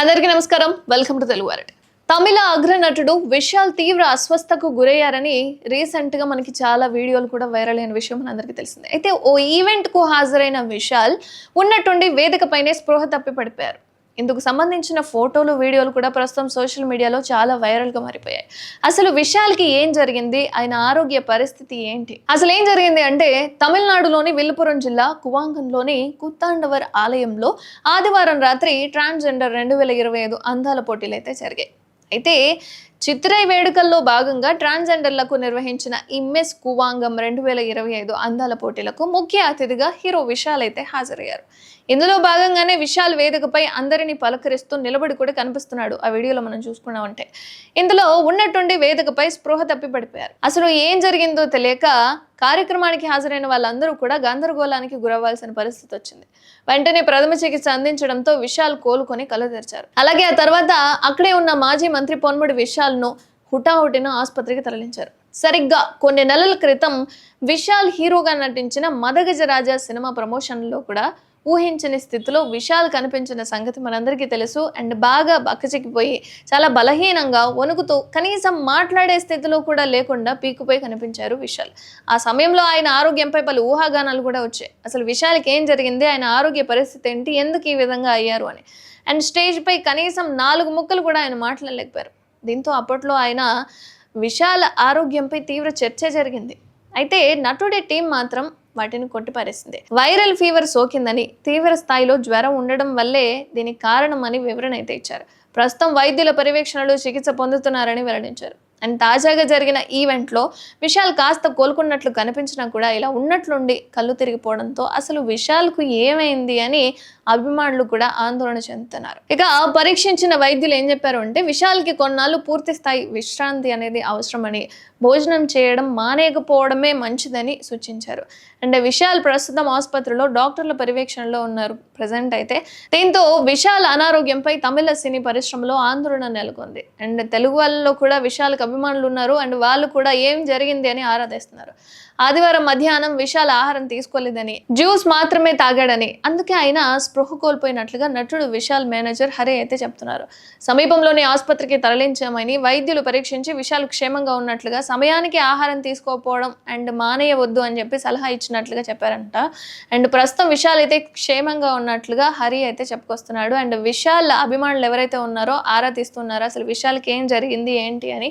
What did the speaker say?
అందరికీ నమస్కారం. Welcome to Telugu వారట్ తమిళ అగ్రనటుడు విశాల్ తీవ్ర అస్వస్థకు గురయ్యారని రీసెంట్గా మనకి చాలా వీడియోలు కూడా వైరల్ అయిన విషయం మనందరికీ తెలిసిందే. అయితే ఓ ఈవెంట్కు హాజరైన విశాల్ ఉన్నట్టుండి వేదికపైనే స్పృహ తప్పి పడిపోయారు. ఇందుకు సంబంధించిన ఫోటోలు వీడియోలు కూడా ప్రస్తుతం సోషల్ మీడియాలో చాలా వైరల్గా మారిపోయాయి. అసలు విశాల్కి ఏం జరిగింది? ఆయన ఆరోగ్య పరిస్థితి ఏంటి? అసలు ఏం జరిగింది అంటే తమిళనాడులోని విల్లుపురం జిల్లా కువాంగంలోని కుత్తాండవర్ ఆలయంలో ఆదివారం రాత్రి ట్రాన్స్జెండర్ రెండు వేల ఇరవై ఐదు అందాల పోటీలు అయితే జరిగాయి. అయితే చిత్రై వేడుకల్లో భాగంగా ట్రాన్స్జెండర్లకు నిర్వహించిన ఇమ్మెస్ కువాంగం రెండు వేల ఇరవై ఐదు అందాల పోటీలకు ముఖ్య అతిథిగా హీరో విశాల్ అయితే హాజరయ్యారు. ఇందులో భాగంగానే విశాల్ వేదికపై అందరినీ పలకరిస్తూ నిలబడి కూడా కనిపిస్తున్నాడు. ఆ వీడియోలో మనం చూసుకున్నామంటే ఇందులో ఉన్నట్టుండి వేదికపై స్పృహ తప్పి పడిపోయారు అసలు ఏం జరిగిందో తెలియక కార్యక్రమానికి హాజరైన వాళ్ళందరూ కూడా గందరగోళానికి గురవ్వాల్సిన పరిస్థితి వచ్చింది. వెంటనే ప్రథమ చికిత్స అందించడంతో విశాల్ కోలుకొని కళ్ళు తెరిచారు అలాగే ఆ తర్వాత అక్కడే ఉన్న మాజీ మంత్రి పొన్ముడి విశాల్ను హుటాహుటిన ఆసుపత్రికి తరలించారు. సరిగ్గా కొన్ని నెలల క్రితం విశాల్ హీరోగా నటించిన మదగజ రాజా సినిమా ప్రమోషన్లో కూడా ఊహించని స్థితిలో విశాల్ కనిపించిన సంగతి మనందరికీ తెలుసు. అండ్ బాగా బక్కచిక్కిపోయి చాలా బలహీనంగా వణుకుతూ కనీసం మాట్లాడే స్థితిలో కూడా లేకుండా పీకుపోయి కనిపించారు విశాల్ ఆ సమయంలో ఆయన ఆరోగ్యంపై పలు ఊహాగానాలు కూడా వచ్చాయి. అసలు విశాల్కి ఏం జరిగింది? ఆయన ఆరోగ్య పరిస్థితి ఏంటి? ఎందుకు ఈ విధంగా అయ్యారు అని. అండ్ స్టేజ్పై కనీసం నాలుగు ముక్కలు కూడా ఆయన మాట్లాడలేకపోయారు. దీంతో అప్పట్లో ఆయన విశాల ఆరోగ్యంపై తీవ్ర చర్చ జరిగింది. అయితే నటుడి టీం మాత్రం వాటిని కొట్టిపారేసింది వైరల్ ఫీవర్ సోకిందని తీవ్ర స్థాయిలో జ్వరం ఉండడం వల్లే దీనికి కారణమని వివరణ అయితే ఇచ్చారు. ప్రస్తుతం వైద్యుల పర్యవేక్షణలో చికిత్స పొందుతున్నారని వెల్లడించారు. అండ్ తాజాగా జరిగిన ఈవెంట్లో విశాల్ కాస్త కోలుకున్నట్లు కనిపించినా కూడా ఇలా ఉన్నట్లుండి కళ్ళు తిరిగిపోవడంతో అసలు విశాల్కు ఏమైంది అని అభిమానులు కూడా ఆందోళన చెందుతున్నారు. ఇక పరీక్షించిన వైద్యులు ఏం చెప్పారు అంటే విశాల్కి కొన్నాళ్ళు పూర్తి స్థాయి విశ్రాంతి అనేది అవసరమని భోజనం చేయడం మానేయకపోవడమే మంచిదని సూచించారు. అండ్ విశాల్ ప్రస్తుతం ఆసుపత్రిలో డాక్టర్ల పర్యవేక్షణలో ఉన్నారు. ప్రజెంట్ అయితే దీంతో విశాల్ అనారోగ్యంపై తమిళ సినీ పరిశ్రమలో ఆందోళన నెలకొంది. అండ్ తెలుగు వాళ్ళలో కూడా విశాల్కి అభిమానులు ఉన్నారు అండ్ వాళ్ళు కూడా ఏం జరిగింది అని ఆరాధిస్తున్నారు. ఆదివారం మధ్యాహ్నం విశాల్ ఆహారం తీసుకోలేదని జ్యూస్ మాత్రమే తాగాడని అందుకే ఆయన స్పృహ కోల్పోయినట్లుగా నటుడు విశాల్ మేనేజర్ హరి అయితే చెప్తున్నారు. సమీపంలోని ఆసుపత్రికి తరలించామని వైద్యులు పరీక్షించి విశాల్ క్షేమంగా ఉన్నట్లుగా సమయానికి ఆహారం తీసుకోకపోవడం అండ్ మానేయవద్దు అని చెప్పి సలహా ఇచ్చినట్లుగా చెప్పారంట. అండ్ ప్రస్తుతం విశాల్ అయితే క్షేమంగా ఉన్నట్లుగా హరి అయితే చెప్పుకొస్తున్నాడు. అండ్ విశాల్ అభిమానులు ఎవరైతే ఉన్నారో ఆరా తీస్తున్నారో అసలు విశాల్కి ఏం జరిగింది? ఏంటి? అని